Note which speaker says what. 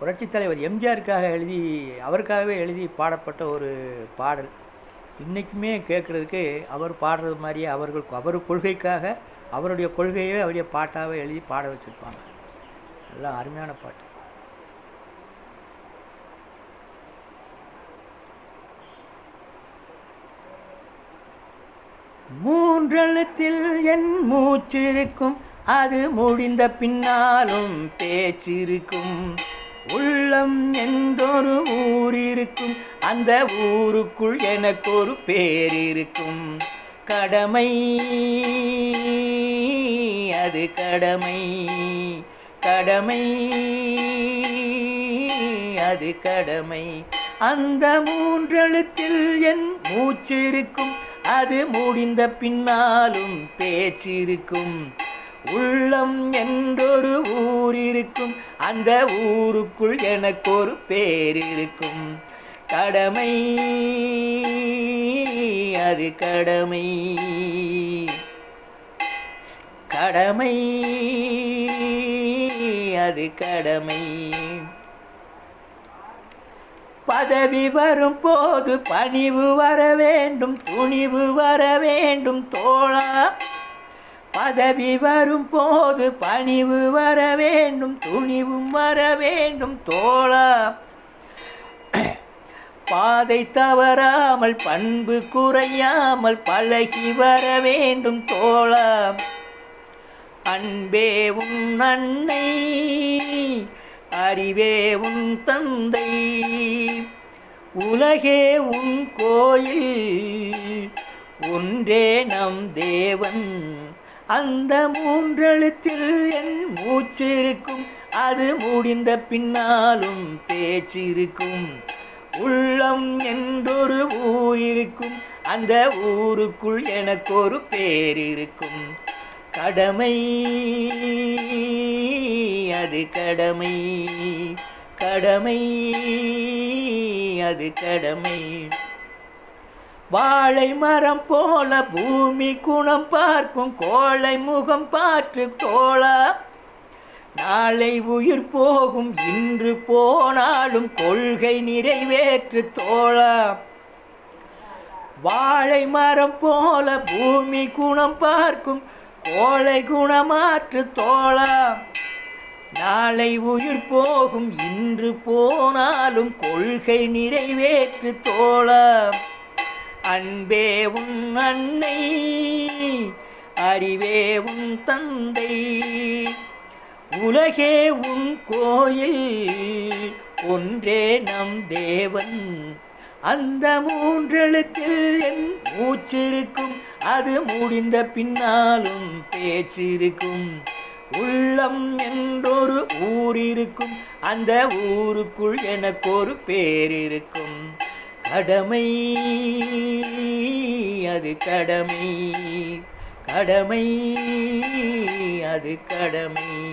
Speaker 1: புரட்சித் தலைவர் எம்ஜிஆருக்காக எழுதி அவருக்காகவே எழுதி பாடப்பட்ட ஒரு பாடல். இன்றைக்குமே கேட்குறதுக்கு அவர் பாடுறது மாதிரியே அவர்கள் அவர் கொள்கைக்காக அவருடைய கொள்கையே அவருடைய பாட்டாகவே எழுதி பாட வச்சுருப்பாங்க. எல்லாம் அருமையான பாட்டு. மூன்றெழுத்தில் என் மூச்சிருக்கும் அது முடிந்த பின்னாலும் பேச்சிருக்கும். உள்ளம் என்றொரு ஊர் இருக்கும் அந்த ஊருக்குள் எனக்கு ஒரு பேர் இருக்கும் கடமை அது கடமை. கடமை அது கடமை. அந்த மூன்றெழுத்தில் என் மூச்சிருக்கும். அது முடிந்த பின்னாலும் பேச்சிருக்கும். உள்ளம் என்றொரு ஊர் இருக்கும் அந்த ஊருக்குள் எனக்கு ஒரு பேர் இருக்கும். கடமை. அது கடமை. கடமை. அது கடமை. பதவி வரும் போது பணிவு வர வேண்டும் துணிவு வர வேண்டும் தோழா. பதவி வரும் போது பணிவு வர வேண்டும் துணிவும் வர வேண்டும் தோழா. பாதை தவறாமல் பண்பு குறையாமல் பழகி வர வேண்டும் தோழா. அன்பே உன் அன்னை அறிவே உன் தந்தை. உலகே உன் கோயில் ஒன்றே நம் தேவன். அந்த மூன்றெழுத்தில் என் மூச்சிருக்கும். அது முடிந்த பின்னாலும் பேச்சு இருக்கும் உள்ளம் என்றொரு ஊர் இருக்கும் அந்த ஊருக்குள் எனக்கு ஒரு பேர் இருக்கும் கடமை அது கடமை. கடமை அது கடமை. வாழை மரம் போல பூமி குணம் பார்க்கும் கோழை முகம் பார்த்து தோழா நாளை உயிர் போகும் இன்று போனாலும் கொள்கை நிறைவேற்று தோழா வாழை மரம் போல பூமி குணம் பார்க்கும் கோழை குணமாற்று தோழா நாளை உயிர் போகும் இன்று போனாலும் கொள்கை நிறைவேற்று தோழா அன்பே உன் அன்னை அறிவே உன் தந்தை. உலகே உன் கோயில் ஒன்றே நம் தேவன். அந்த மூன்றெழுத்தில் என் மூச்சிருக்கும் அது முடிந்த பின்னாலும் பேச்சிருக்கும். உள்ளம் என்றொரு ஊர் இருக்கும் அந்த ஊருக்குள் எனக்கு ஒரு பேர் இருக்கும். கடமை. அது கடமை. கடமை அது கடமை.